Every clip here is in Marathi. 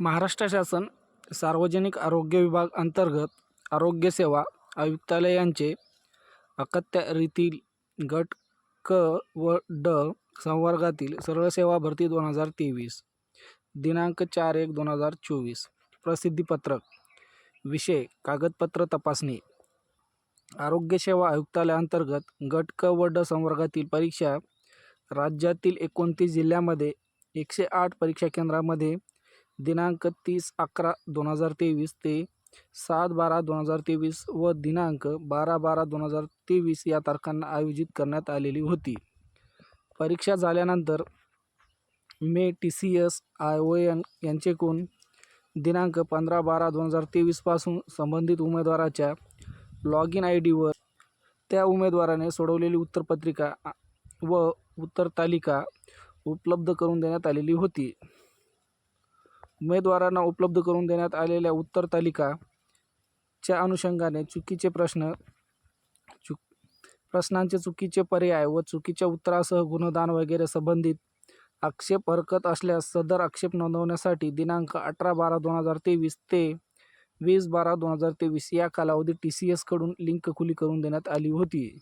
महाराष्ट्र शासन सार्वजनिक आरोग्य विभाग अंतर्गत आरोग्यसेवा आयुक्तालय यांचे अखत्यारीतील गट क व ड संवर्गातील सरळ सेवा भरती दोन हजार तेवीस दिनांक चार एक दोन हजार चोवीस प्रसिद्धीपत्रक विषय कागदपत्र तपासणी आरोग्यसेवा आयुक्तालयांतर्गत गट क व ड संवर्गातील परीक्षा राज्यातील एकोणतीस जिल्ह्यामध्ये एकशे आठ परीक्षा केंद्रामध्ये दिनांक तीस अकरा दोन हजार तेवीस ते सात बारा दोन हजार तेवीस व दिनांक बारा बारा दोन हजार तेवीस या तारखांना आयोजित करण्यात आलेली होती. परीक्षा झाल्यानंतर मे T C S I O N यांचेकून दिनांक पंधरा बारा दोन हजार तेवीसपासून संबंधित उमेदवाराच्या लॉग इन आय डीवर त्या उमेदवाराने सोडवलेली उत्तरपत्रिका व उत्तर तालिका उपलब्ध करून देण्यात आलेली होती. उमेदवारांना उपलब्ध करून देण्यात आलेल्या उत्तर तालिकाच्या अनुषंगाने चुकीचे प्रश्न चुक प्रश्नांचे चुकीचे पर्याय व चुकीच्या उत्तरासह गुणदान वगैरे संबंधित आक्षेप हरकत असल्यास सदर आक्षेप नोंदवण्यासाठी दिनांक अठरा बारा दोन हजार तेवीस ते वीस बारा दोन हजार तेवीस या कालावधीत टी सी एसकडून लिंक खुली करून देण्यात आली होती.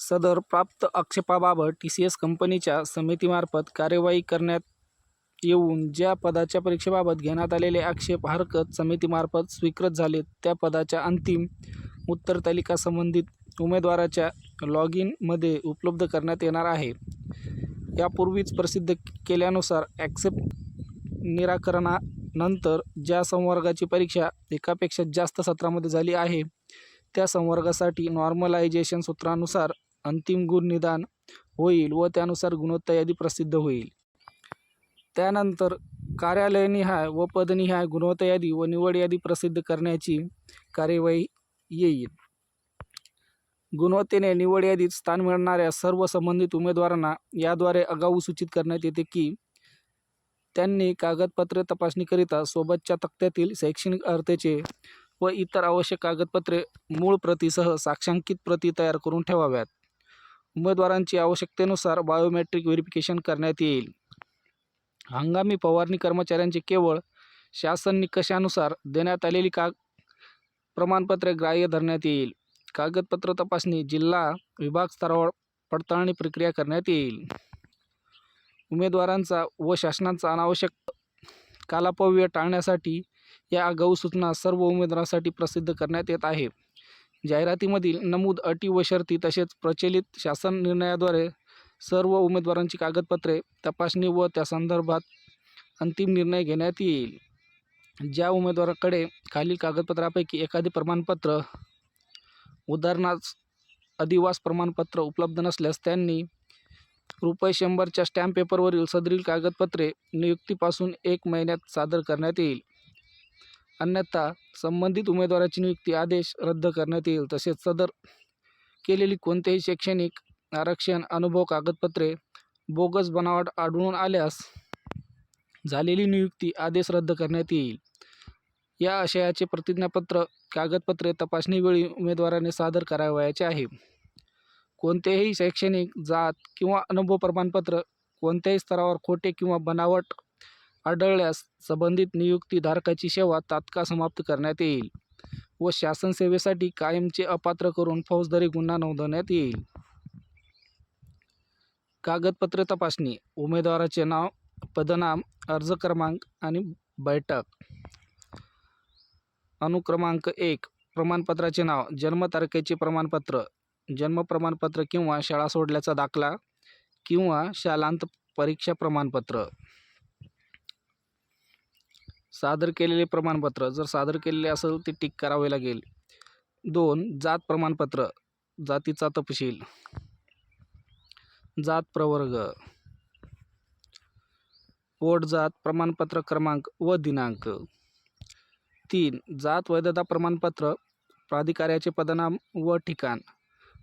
सदर प्राप्त आक्षेपाबाबत टी सी एस कंपनीच्या समितीमार्फत कार्यवाही करण्यात येऊन ज्या पदाच्या परीक्षेबाबत घेण्यात आलेले आक्षेप हरकत समितीमार्फत स्वीकृत झाले त्या पदाच्या अंतिम उत्तरतालिका संबंधित उमेदवाराच्या लॉग इनमध्ये उपलब्ध करण्यात येणार आहे. यापूर्वीच प्रसिद्ध केल्यानुसार ॲक्सेप्ट निराकरणानंतर ज्या संवर्गाची परीक्षा एकापेक्षा जास्त सत्रामध्ये झाली आहे त्या संवर्गासाठी नॉर्मलायझेशन सूत्रानुसार अंतिम गुण निदान होईल व त्यानुसार गुणवत्ता यादी प्रसिद्ध होईल. त्यानंतर कार्यालयनिहाय व पदनिहाय गुणवत्ता यादी व निवड यादी प्रसिद्ध करण्याची कार्यवाही येईल. गुणवत्तेने निवड यादीत स्थान मिळणाऱ्या सर्व संबंधित उमेदवारांना याद्वारे आगाऊ सूचित करण्यात येते की त्यांनी कागदपत्रे तपासणीकरिता सोबतच्या तक्त्यातील शैक्षणिक अर्हतेचे व इतर आवश्यक कागदपत्रे मूळ प्रतीसह साक्षांकित प्रती तयार करून ठेवाव्यात. उमेदवारांची आवश्यकतेनुसार बायोमेट्रिक व्हेरिफिकेशन करण्यात येईल. हंगामी फवारणी कर्मचाऱ्यांचे केवळ शासन निकषानुसार देण्यात आलेली का प्रमाणपत्रे ग्राह्य धरण्यात येईल. कागदपत्र तपासणी जिल्हा विभाग स्तरावर पडताळणी प्रक्रिया करण्यात येईल. उमेदवारांचा व शासनाचा अनावश्यक कालापव्य टाळण्यासाठी या आगाऊ सूचना सर्व उमेदवारांसाठी प्रसिद्ध करण्यात येत आहे. जाहिरातीमधील नमूद अटी व शर्ती तसेच प्रचलित शासन निर्णयाद्वारे सर्व उमेदवारांची कागदपत्रे तपासणी व त्या संदर्भात अंतिम निर्णय घेण्यात येईल. ज्या उमेदवाराकडे खालील कागदपत्रापैकी एखादे प्रमाणपत्र उदाहरणार्थ अधिवास प्रमाणपत्र उपलब्ध नसल्यास त्यांनी रुपये शंभरच्या स्टॅम्प पेपरवरील सदरील कागदपत्रे नियुक्तीपासून एक महिन्यात सादर करण्यात येईल. अन्यथा संबंधित उमेदवाराची नियुक्ती आदेश रद्द करण्यात येईल. तसेच सदर केलेली कोणतेही शैक्षणिक आरक्षण अनुभव कागदपत्रे बोगस बनावट आढळून आल्यास झालेली नियुक्ती आदेश रद्द करण्यात येईल. या आशयाचे प्रतिज्ञापत्र कागदपत्रे तपासणीवेळी उमेदवाराने सादर करावयाचे आहे. कोणतेही शैक्षणिक जात किंवा अनुभव प्रमाणपत्र कोणत्याही स्तरावर खोटे किंवा बनावट आढळल्यास संबंधित नियुक्तीधारकाची सेवा तात्काळ समाप्त करण्यात येईल व शासन सेवेसाठी कायमचे अपात्र करून फौजदारी गुन्हा नोंदवण्यात येईल. कागदपत्रे तपासणी उमेदवाराचे नाव पदनाम अर्ज क्रमांक आणि बैठक. अनुक्रमांक एक प्रमाणपत्राचे नाव जन्मतारखेचे प्रमाणपत्र जन्म प्रमाणपत्र किंवा शाळा सोडल्याचा दाखला किंवा शालांत परीक्षा प्रमाणपत्र. सादर केलेले प्रमाणपत्र जर सादर केलेले असेल ते टिक करावे लागेल. दोन जात प्रमाणपत्र जातीचा तपशील. जात प्रवर्ग. पोट जात प्रमाणपत्र क्रमांक व दिनांक. तीन जात वैधता प्रमाणपत्र प्राधिकाऱ्याचे पदनाम व ठिकाण.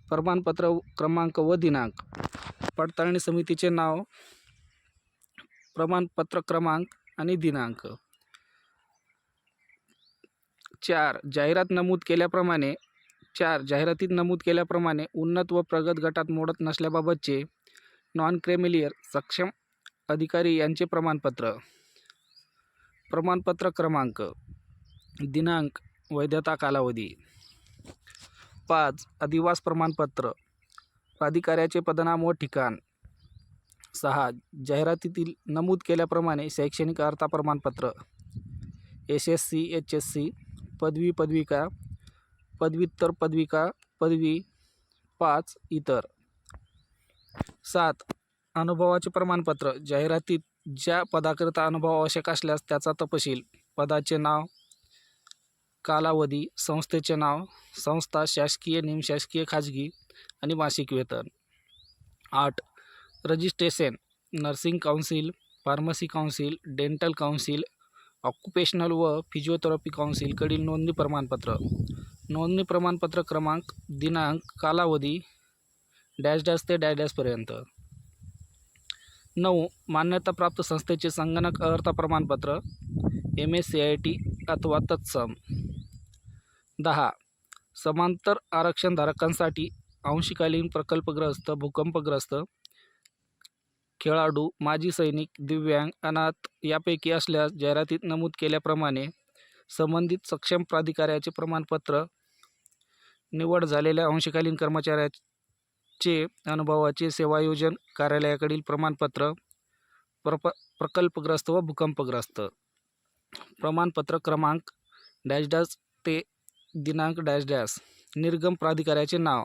प्रमाणपत्र क्रमांक व दिनांक. पडताळणी समितीचे नाव प्रमाणपत्र क्रमांक आणि दिनांक. चार जाहिरात नमूद केल्याप्रमाणे चार जाहिरातीत नमूद केल्याप्रमाणे उन्नत व प्रगत गटात मोडत नसल्याबाबतचे नॉन क्रेमिलियर सक्षम अधिकारी यांचे प्रमाणपत्र. प्रमाणपत्र क्रमांक दिनांक वैधता कालावधी. पाच अधिवास प्रमाणपत्र प्राधिकाऱ्याचे पदनाम व ठिकाण. सहा जाहिरातीतील नमूद केल्याप्रमाणे शैक्षणिक अर्था प्रमाणपत्र. S S C H S C पदवी पदविका पदव्युत्तर पदविका पदवी पाच इतर. सात. अनुभवाचे प्रमाणपत्र. जाहिरातीत ज्या पदाकरिता अनुभव आवश्यक असल्यास त्याचा तपशील. पदाचे नाव कालावधी संस्थेचे नाव संस्था शासकीय निमशासकीय खाजगी आणि मासिक वेतन. आठ. Registration nursing council pharmacy council dental council occupational व फिजिओथेरपी काउन्सिलकडील नोंदणी प्रमाणपत्र. नोंदणी प्रमाणपत्र क्रमांक दिनांक कालावधी डॅश डॅश ते डॅश डॅशपर्यंत नऊ मान्यताप्राप्त संस्थेचे संगणक अर्हता प्रमाणपत्र M S C I T अथवा तत्सम. दहा समांतर आरक्षणधारकांसाठी अंशकालीन प्रकल्पग्रस्त भूकंपग्रस्त खेळाडू माजी सैनिक दिव्यांग अनाथ यापैकी असल्यास जाहिरातीत नमूद केल्याप्रमाणे संबंधित सक्षम प्राधिकाऱ्याचे प्रमाणपत्र निवड झालेल्या अंशकालीन कर्मचाऱ्या चे अनुभवाचे सेवायोजन कार्यालयाकडील प्रमाणपत्र प्रप प्रकल्पग्रस्त व भूकंपग्रस्त. प्रमाणपत्र क्रमांक डॅश डॅश ते दिनांक डॅश डॅश. निर्गम प्राधिकाऱ्याचे नाव.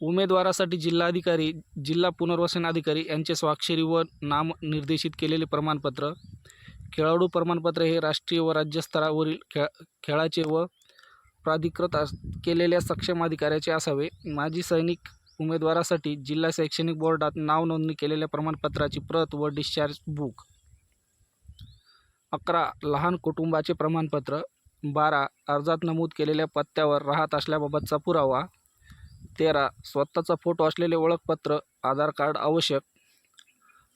उमेदवारासाठी जिल्हाधिकारी जिल्हा पुनर्वसन अधिकारी यांचे स्वाक्षरी व नाम निर्देशित केलेले प्रमाणपत्र. खेळाडू प्रमाणपत्र हे राष्ट्रीय व राज्य स्तरावरील खेळ खेळाचे व प्राधिकृत अस केलेल्या सक्षम अधिकाऱ्याचे असावे. माजी सैनिक उमेदवारासाठी जिल्हा शैक्षणिक बोर्डात नाव नोंदणी केलेल्या प्रमाणपत्राची प्रत व डिस्चार्ज बुक अकरा लहान कुटुंबाचे प्रमाणपत्र. बारा अर्जात नमूद केलेल्या पत्त्यावर राहत असल्याबाबतचा पुरावा. तेरा स्वतःचा फोटो असलेले ओळखपत्र आधार कार्ड आवश्यक.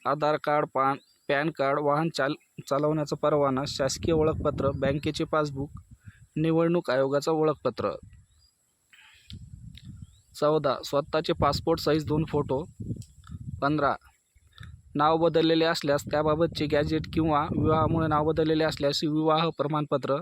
Aadhaar card PAN PAN card वाहन चाल चालवण्याचा परवाना शासकीय ओळखपत्र बँकेचे पासबुक. निवडणूक आयोगाचं ओळखपत्र. चौदा. स्वतःचे पासपोर्ट साईज दोन फोटो पंधरा. नाव बदललेले असल्यास त्याबाबतचे गॅजेट किंवा विवाहामुळे नाव बदललेले असल्यास विवाह प्रमाणपत्र.